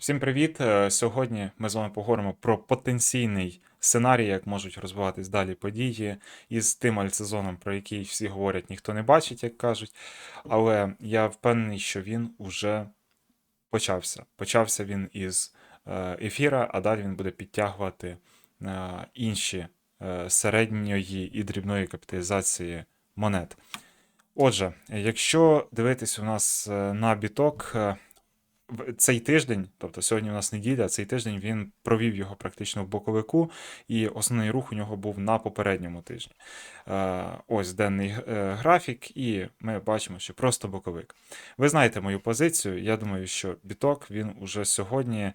Всім привіт! Е, Сьогодні ми з вами поговоримо про потенційний сценарій, як можуть розвиватись далі події із тим альтсезоном, про який всі говорять, ніхто не бачить, як кажуть. Але я впевнений, що він уже почався. Почався він із е, ефіра, а далі він буде підтягувати е, інші середньої і дрібної капіталізації монет. Отже, якщо дивитись у нас на біток, цей тиждень, тобто сьогодні у нас неділя, цей тиждень він провів його практично в боковику, і основний рух у нього був на попередньому тижні. Е, Ось денний е, графік, і ми бачимо, що просто боковик. Ви знаєте мою позицію. Я думаю, що біток він уже сьогодні.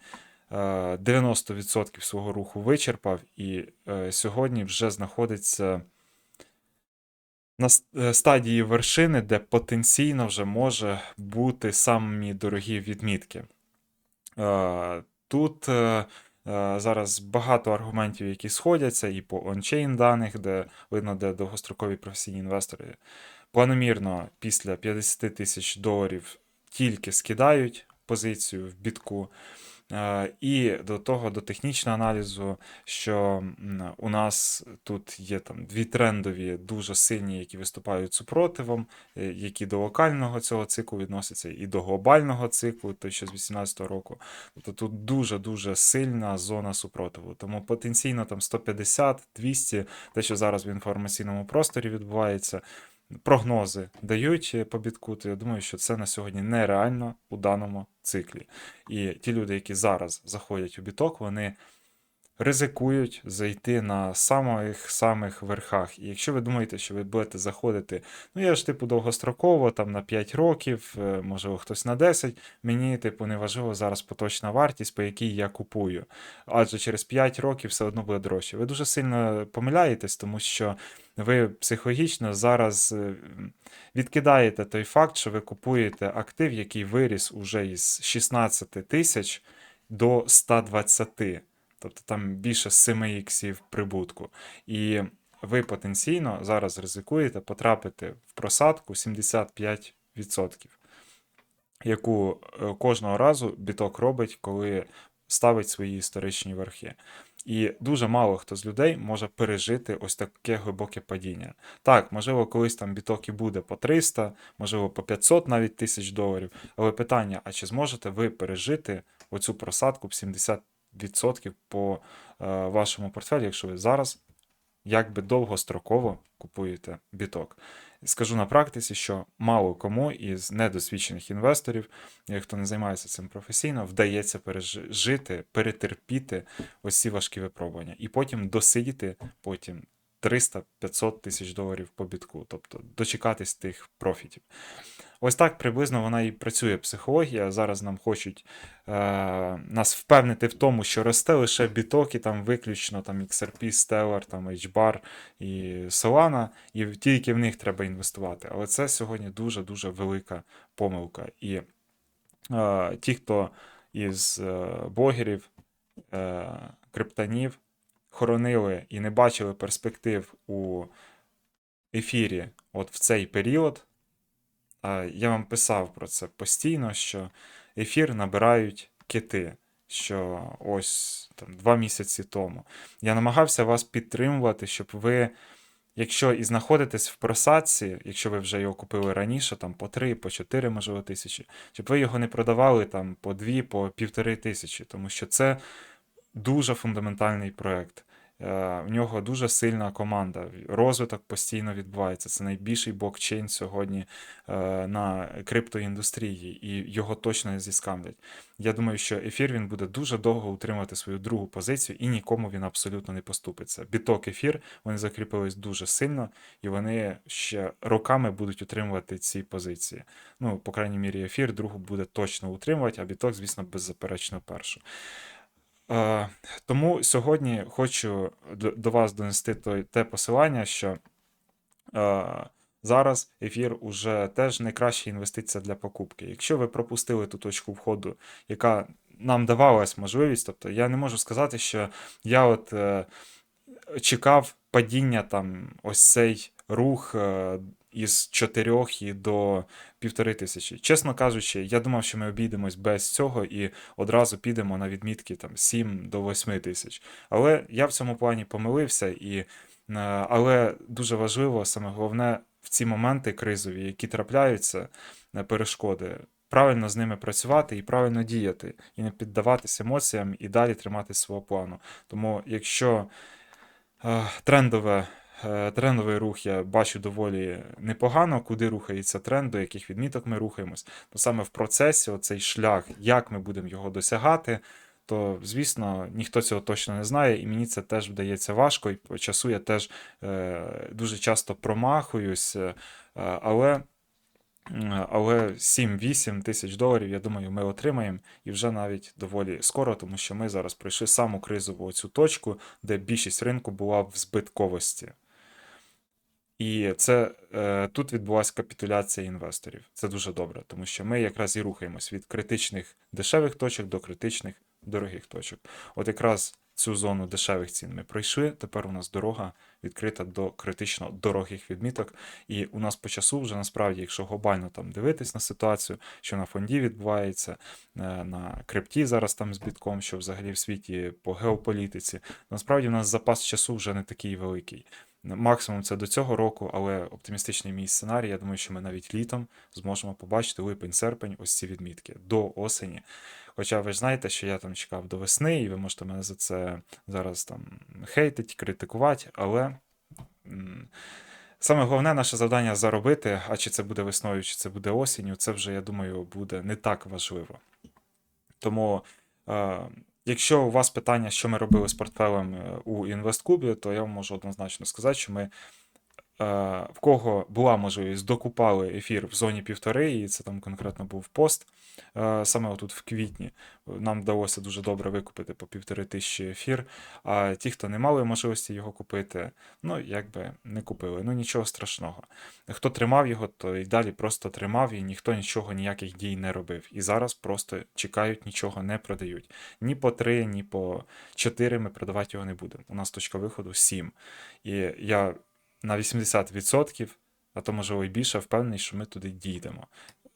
е, 90% свого руху вичерпав, і е, сьогодні вже знаходиться на е, стадії вершини, де потенційно вже може бути самі дорогі відмітки. Е, Тут е, зараз багато аргументів, які сходяться, і по ончейн даних, де видно, де довгострокові професійні інвестори планомірно після 50 тисяч доларів тільки скидають позицію в бітку. Е, І до того, до технічного аналізу, що у нас тут є там дві трендові, дуже сильні, які виступають супротивом, е, які до локального цього циклу відносяться, і до глобального циклу, той, що з 18-го року. Тобто тут дуже-дуже сильна зона супротиву. Тому потенційно там 150, 200, те, що зараз в інформаційному просторі відбувається, прогнози дають по бітку, то я думаю, що це на сьогодні нереально у даному циклі. І ті люди, які зараз заходять у біток, вони ризикують зайти на самих самих верхах. І якщо ви думаєте, що ви будете заходити, ну я ж типу довгостроково, там на 5 років, е, можливо, хтось на 10, мені, типу, не важливо зараз поточна вартість, по якій я купую. Адже через 5 років все одно буде дорожче. Ви дуже сильно помиляєтесь, тому що ви психологічно зараз е, відкидаєте той факт, що ви купуєте актив, який виріс уже із 16 тисяч до 120. Тобто там більше 7 іксів прибутку. І ви потенційно зараз ризикуєте потрапити в просадку 75%, яку е, кожного разу біток робить, коли ставить свої історичні верхи. І дуже мало хто з людей може пережити ось таке глибоке падіння. Так, можливо, колись там біток і буде по 300, можливо, по 500 навіть тисяч доларів. Але питання: а чи зможете ви пережити оцю просадку в 70% по е, вашому портфелі, якщо ви зараз якби довгостроково купуєте біток? Скажу на практиці, що мало кому із недосвідчених інвесторів, е, хто не займається цим професійно, вдається пережити, перетерпіти ось ці важкі випробування і потім досидіти потім 300-500 тисяч доларів по бітку, тобто дочекатись тих профітів. Ось так приблизно вона і працює психологія. Зараз нам хочуть е, нас впевнити в тому, що росте лише біток і там виключно там XRP, Stellar, там HBAR і Solana, і тільки в них треба інвестувати. Але це сьогодні дуже-дуже велика помилка. І е, ті, хто із е, блогерів, е, криптонів хоронили і не бачили перспектив у ефірі от в цей період, я вам писав про це постійно, що ефір набирають кити. Що ось там два місяці тому. Я намагався вас підтримувати, щоб ви, якщо і знаходитесь в просадці, якщо ви вже його купили раніше, там по 3, по 4, можливо, тисячі, щоб ви його не продавали там по 2, по півтори тисячі, тому що це дуже фундаментальний проект. Е, В нього дуже сильна команда. Розвиток постійно відбувається. Це найбільший блокчейн сьогодні е, на криптоіндустрії, і його точно зіскамлять. Я думаю, що ефір він буде дуже довго утримувати свою другу позицію, і нікому він абсолютно не поступиться. Біток ефір вони закріпились дуже сильно, і вони ще роками будуть утримувати ці позиції. Ну, по крайній мірі, ефір другу буде точно утримувати, а біток, звісно, беззаперечно першу. Е, тому сьогодні хочу до, вас донести те посилання, що е, зараз ефір уже теж найкраща інвестиція для покупки. Якщо ви пропустили ту точку входу, яка нам давалась можливість, тобто я не можу сказати, що я от е, чекав падіння там ось цей рух. Із 4 і до півтори тисячі. Чесно кажучи, я думав, що ми обійдемось без цього і одразу підемо на відмітки там 7 до 8 тисяч. Але я в цьому плані помилився, і, е, але дуже важливо, саме головне, в ці моменти кризові, які трапляються, е, перешкоди, правильно з ними працювати і правильно діяти, і не піддаватися емоціям і далі тримати свого плану. Тому якщо е, трендове. Е, Трендовий рух я бачу доволі непогано, куди рухається тренд, до яких відміток ми рухаємось. То саме в процесі оцей шлях, як ми будемо його досягати, то звісно ніхто цього точно не знає, і мені це теж вдається важко. І по часу я теж е, дуже часто промахуюсь, е, але. Але 7-8 тисяч доларів, я думаю, ми отримаємо і вже навіть доволі скоро, тому що ми зараз пройшли саму кризову цю точку, де більшість ринку була в збитковості. І це е, тут відбулася капітуляція інвесторів. Це дуже добре, тому що ми якраз і рухаємось від критичних дешевих точок до критичних дорогих точок. От якраз цю зону дешевих цін ми пройшли. Тепер у нас дорога відкрита до критично дорогих відміток. І у нас по часу вже насправді, якщо глобально там дивитись на ситуацію, що на фонді відбувається, е, на крипті зараз там з бітком, що взагалі в світі по геополітиці, насправді у нас запас часу вже не такий великий. Максимум це до цього року, але оптимістичний мій сценарій. Я думаю, що ми навіть літом зможемо побачити липень-серпень ось ці відмітки до осені. Хоча ви ж знаєте, що я там чекав до весни, і ви можете мене за це зараз там хейтить, критикувати, але саме головне наше завдання заробити, а чи це буде весною, чи це буде осінню, це вже, я думаю, буде не так важливо. Тому, е, якщо у вас питання, що ми робили з портфелем е, у інвестклубі, то я вам можу однозначно сказати, що ми в кого була можливість, докупали ефір в зоні півтори, і це там конкретно був пост. е, Саме отут в квітні нам вдалося дуже добре викупити по півтори тисячі ефір. А ті, хто не мали можливості його купити, ну якби не купили. Ну нічого страшного. Хто тримав його, то і далі просто тримав, і ніхто нічого, ніяких дій не робив. І зараз просто чекають, нічого не продають. Ні по 3, ні по 4 ми продавати його не будемо. У нас точка виходу 7. І я на 80%, а то можливо і більше, впевнений, що ми туди дійдемо.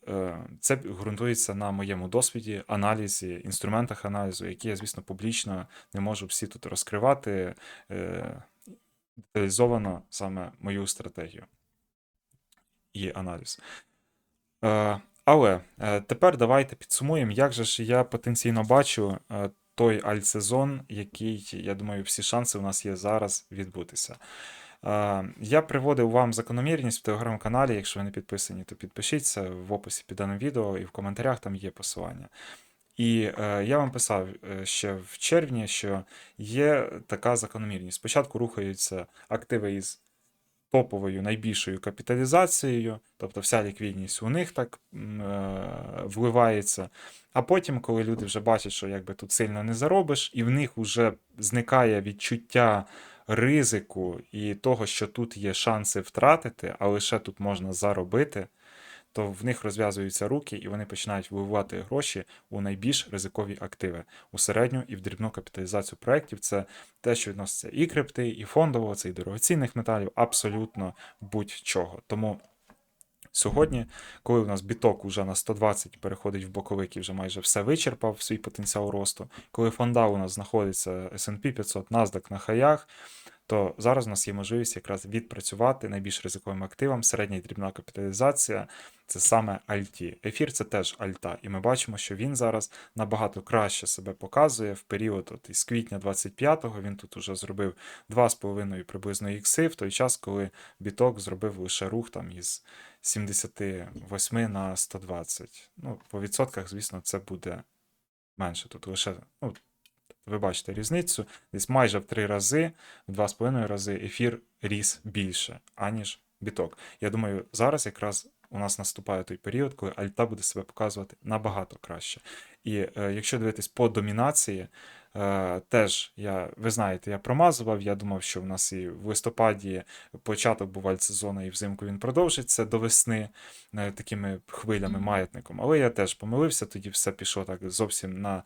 Е, Це ґрунтується на моєму досвіді, аналізі, інструментах аналізу, які я, звісно, публічно не можу всі тут розкривати е, деталізовано саме мою стратегію і аналіз. Е, Але тепер давайте підсумуємо, як же ж я потенційно бачу той альтсезон, який, я думаю, всі шанси у нас є зараз відбутися. Я приводив вам закономірність в телеграм-каналі. Якщо ви не підписані, то підпишіться в описі під даним відео і в коментарях там є посилання. І е, я вам писав е, ще в червні, що є така закономірність. Спочатку рухаються активи із топовою найбільшою капіталізацією, тобто вся ліквідність у них так е, вливається. А потім, коли люди вже бачать, що якби тут сильно не заробиш, і в них вже зникає відчуття ризику і того, що тут є шанси втратити, а лише тут можна заробити, то в них розв'язуються руки і вони починають вливати гроші у найбільш ризикові активи, у середню і в дрібну капіталізацію проєктів. Це те, що відноситься і крипти, і фондового, це і дорогоцінних металів, абсолютно будь-чого. Тому. Сьогодні, коли у нас біток уже на 120 переходить в боковик і вже майже все вичерпав свій потенціал росту, коли фонда у нас знаходиться S&P 500, NASDAQ на хаях, то зараз у нас є можливість якраз відпрацювати найбільш ризиковим активам, середня і дрібна капіталізація це саме альті. Ефір це теж альта, і ми бачимо, що він зараз набагато краще себе показує в період от із квітня 25-го. Він тут уже зробив 2,5 приблизно ікси, в той час, коли біток зробив лише рух там із 78 на 120. Ну, по відсотках, звісно, це буде менше. Тут лише, ну, ви бачите різницю, десь майже в 3 рази, в 2,5 рази ефір ріс більше, аніж біток. Я думаю, зараз якраз у нас наступає той період, коли альта буде себе показувати набагато краще. І е, якщо дивитись по домінації, е, теж я, ви знаєте, я промазував. Я думав, що в нас і в листопаді початок був альтсезону, і взимку він продовжиться до весни е, такими хвилями, маятником. Але я теж помилився, тоді все пішло так зовсім на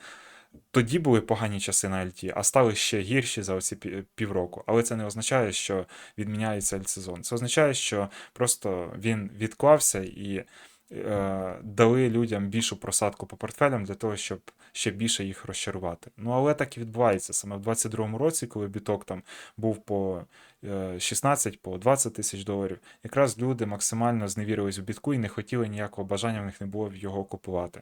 тоді були погані часи на альті, а стали ще гірші за оці півроку. Але це не означає, що відміняється альтсезон. Це означає, що просто він відклався і е, дали людям більшу просадку по портфелям для того, щоб ще більше їх розчарувати. Ну але так і відбувається саме в 22-му році, коли біток там був по е, 16, по 20 тисяч доларів. Якраз люди максимально зневірились в бітку і не хотіли ніякого бажання в них не було його купувати.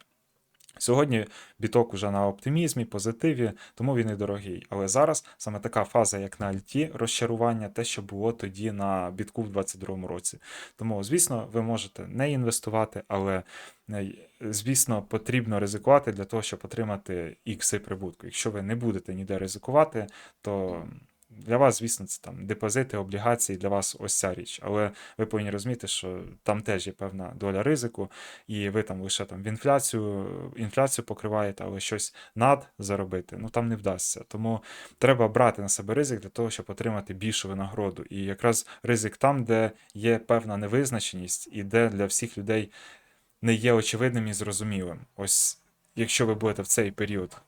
Сьогодні біток уже на оптимізмі, позитиві, тому він і дорогий. Але зараз саме така фаза, як на Альті, розчарування, те, що було тоді на бітку в 2022 році. Тому, звісно, ви можете не інвестувати, але е, звісно, потрібно ризикувати для того, щоб отримати ікси прибутку. Якщо ви не будете ніде ризикувати, то для вас, звісно, це там депозити, облігації, для вас ось ця річ. Але ви повинні розуміти, що там теж є певна доля ризику, і ви там лише там в інфляцію, інфляцію покриваєте, але щось над заробити, ну там не вдасться. Тому треба брати на себе ризик для того, щоб отримати більшу винагороду. І якраз ризик там, де є певна невизначеність, і де для всіх людей не є очевидним і зрозумілим. Ось якщо ви будете в цей період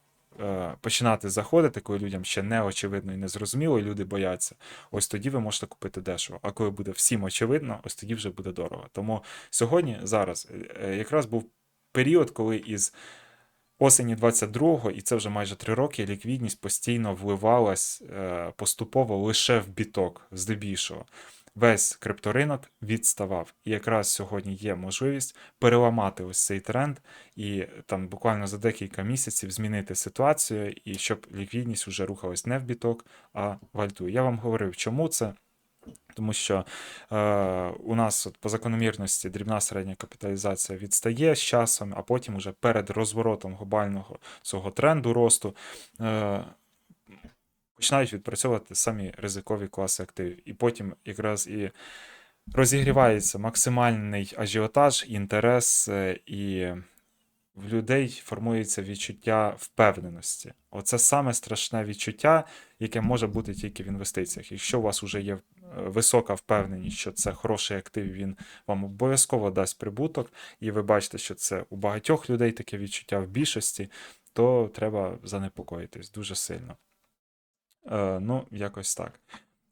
починати заходити, коли людям ще не очевидно і не зрозуміло, і люди бояться, ось тоді ви можете купити дешево. А коли буде всім очевидно, ось тоді вже буде дорого. Тому сьогодні, зараз, е, якраз був період, коли із осені 22-го, і це вже майже три роки, ліквідність постійно вливалась е, поступово лише в біток, здебільшого. Весь крипторинок відставав. І якраз сьогодні є можливість переламати ось цей тренд і там буквально за декілька місяців змінити ситуацію, і щоб ліквідність вже рухалась не в біток, а в альту. Я вам говорив, чому це. Тому що е, у нас от по закономірності дрібна середня капіталізація відстає з часом, а потім уже перед розворотом глобального цього тренду росту е, починають відпрацьовувати самі ризикові класи активів. І потім якраз і розігрівається максимальний ажіотаж, інтерес, е, і в людей формується відчуття впевненості. Оце саме страшне відчуття, яке може бути тільки в інвестиціях. Якщо у вас вже є е, висока впевненість, що це хороший актив, він вам обов'язково дасть прибуток, і ви бачите, що це у багатьох людей таке відчуття в більшості, то треба занепокоїтись дуже сильно. Е, ну, якось так.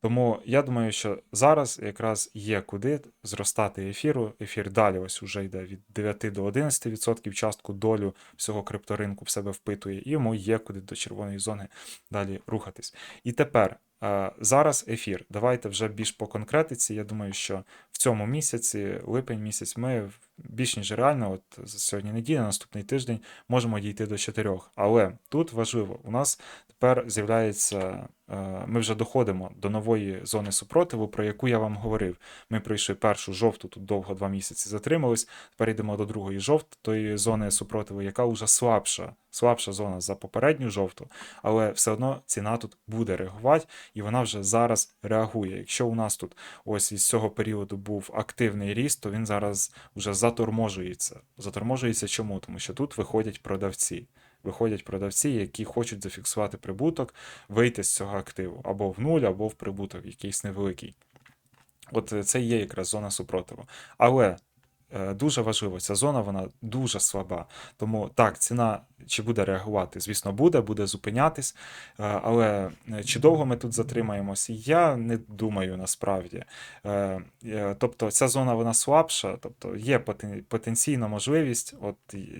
Тому я думаю, що зараз якраз є куди зростати ефіру. Ефір далі ось уже йде від 9 до 11% частку долю всього крипторинку в себе впитує, і йому є куди до червоної зони далі рухатись. І тепер е, зараз ефір. Давайте вже більш по конкретиці. Я думаю, що в цьому місяці, липень місяць, ми більш ніж реально, от сьогодні неділя, наступний тиждень, можемо дійти до 4. Але тут важливо, у нас тепер з'являється, е, ми вже доходимо до нової зони супротиву, про яку я вам говорив. Ми пройшли першу жовту, тут довго два місяці затримались. Тепер йдемо до другої жовтої зони супротиву, яка вже слабша, слабша зона за попередню жовту, але все одно ціна тут буде реагувати, і вона вже зараз реагує. Якщо у нас тут ось із цього періоду був активний ріст, то він зараз вже заторможується. Заторможується чому? Тому що тут виходять продавці. Виходять продавці, які хочуть зафіксувати прибуток, вийти з цього активу або в нуль, або в прибуток, якийсь невеликий. От е, це є якраз зона супротиву. Але дуже важливо, ця зона вона дуже слаба. Тому так, ціна чи буде реагувати? Звісно, буде, буде зупинятись. Е, але е, чи довго ми тут затримаємося? Я не думаю насправді. Е, е, Тобто ця зона вона слабша, тобто є потенційна можливість от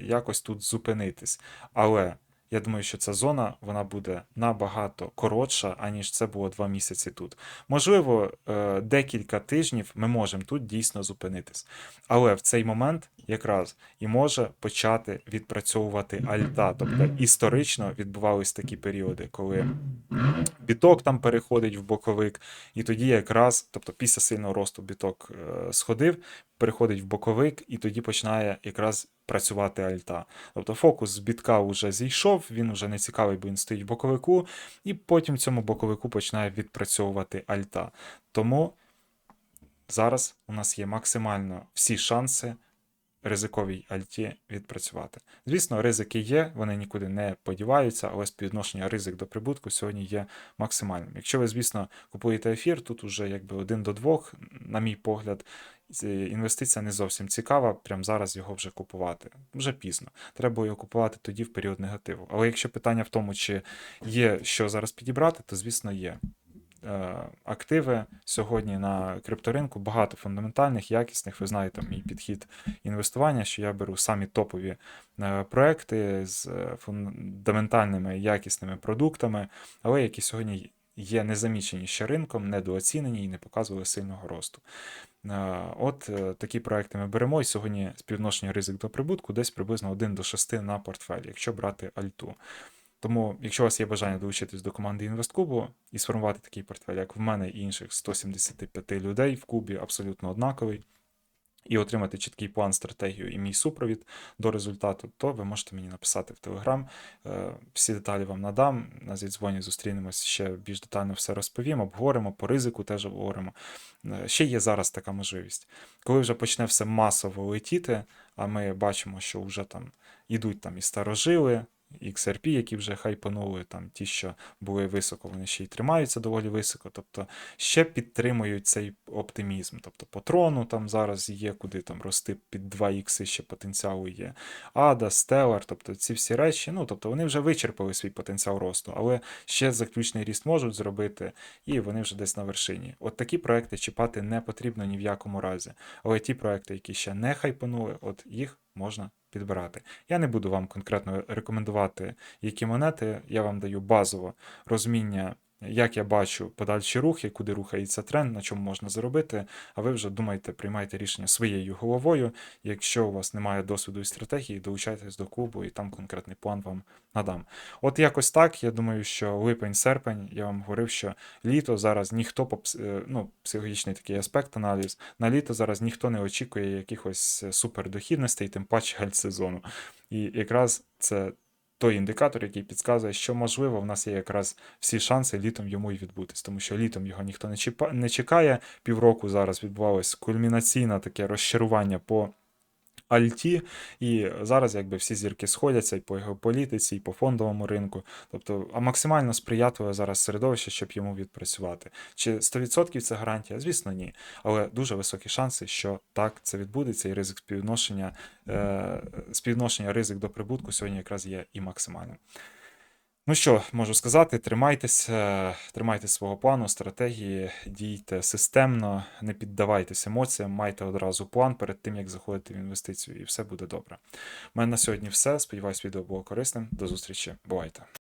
якось тут зупинитись. Але я думаю, що ця зона вона буде набагато коротша, аніж це було два місяці тут. Можливо, е, декілька тижнів ми можемо тут дійсно зупинитись. Але в цей момент якраз і може почати відпрацьовувати альта. Тобто історично відбувались такі періоди, коли біток там переходить в боковик, і тоді якраз, тобто після сильного росту біток е, сходив, переходить в боковик, і тоді починає якраз працювати альта. Тобто фокус з бітка вже зійшов, він вже не цікавий, бо він стоїть в боковику, і потім цьому боковику починає відпрацьовувати альта. Тому зараз у нас є максимально всі шанси ризиковій альті відпрацювати. Звісно, ризики є, вони нікуди не подіваються, але співвідношення ризик до прибутку сьогодні є максимальним. Якщо ви, звісно, купуєте ефір, тут уже якби один до двох, на мій погляд, інвестиція не зовсім цікава, прямо зараз його вже купувати. Вже пізно. Треба його купувати тоді в період негативу. Але якщо питання в тому, чи є що зараз підібрати, то звісно є. Е, Активи сьогодні на крипторинку багато фундаментальних, якісних. Ви знаєте, мій підхід інвестування, що я беру самі топові е, проекти з фундаментальними якісними продуктами, але які сьогодні є незамічені ще ринком, недооцінені і не показували сильного росту. Е, От е, такі проекти ми беремо, і сьогодні співвідношення ризик до прибутку десь приблизно 1 до 6 на портфель, якщо брати альту. Тому, якщо у вас є бажання долучитись до команди Інвесткубу і сформувати такий портфель, як в мене і інших 175 людей в кубі, абсолютно однаковий, і отримати чіткий план, стратегію і мій супровід до результату, то ви можете мені написати в Телеграм. Всі деталі вам надам. На зідзвоні зустрінемось ще більш детально все розповім, обговоримо, по ризику теж обговоримо. Е, Ще є зараз така можливість. Коли вже почне все масово летіти, а ми бачимо, що вже там ідуть там і старожили, XRP, які вже хайпанули, там ті, що були високо, вони ще й тримаються доволі високо. Тобто ще підтримують цей оптимізм. Тобто по трону там зараз є куди там рости під 2 ікси ще потенціалу є. Ада, Stellar, тобто ці всі речі, ну тобто вони вже вичерпали свій потенціал росту, але ще заключний ріст можуть зробити, і вони вже десь на вершині. От такі проекти чіпати не потрібно ні в якому разі. Але ті проекти, які ще не хайпанули, от їх можна підбирати. Я не буду вам конкретно рекомендувати, які монети. Я вам даю базово розуміння, як я бачу подальші рухи, куди рухається тренд, на чому можна заробити. А ви вже думаєте, приймайте рішення своєю головою. Якщо у вас немає досвіду і стратегії, долучайтесь до клубу і там конкретний план вам надам. От якось так. Я думаю, що липень-серпень, я вам говорив, що літо зараз ніхто по е, ну, психологічний такий аспект аналіз. На літо зараз ніхто не очікує якихось е, супердохідностей, тим паче гальсезону. І якраз це той індикатор, який підказує, що можливо в нас є якраз всі шанси літом йому і відбутись, тому що літом його ніхто не чіпа- не чекає. Півроку зараз відбувалось кульмінаційне таке розчарування по Альті, і зараз якби всі зірки сходяться і по його політиці, і по фондовому ринку. Тобто, а максимально сприятливе зараз середовище, щоб йому відпрацювати. Чи 100% це гарантія? Звісно, ні. Але дуже високі шанси, що так це відбудеться, і ризик співвідношення, е, співвідношення ризик до прибутку сьогодні якраз є і максимальним. Ну що, можу сказати, тримайтесь, тримайте свого плану, стратегії, дійте системно, не піддавайтесь емоціям, майте одразу план перед тим, як заходити в інвестицію, і все буде добре. У мене на сьогодні все. Сподіваюсь, відео було корисним. До зустрічі. Бувайте!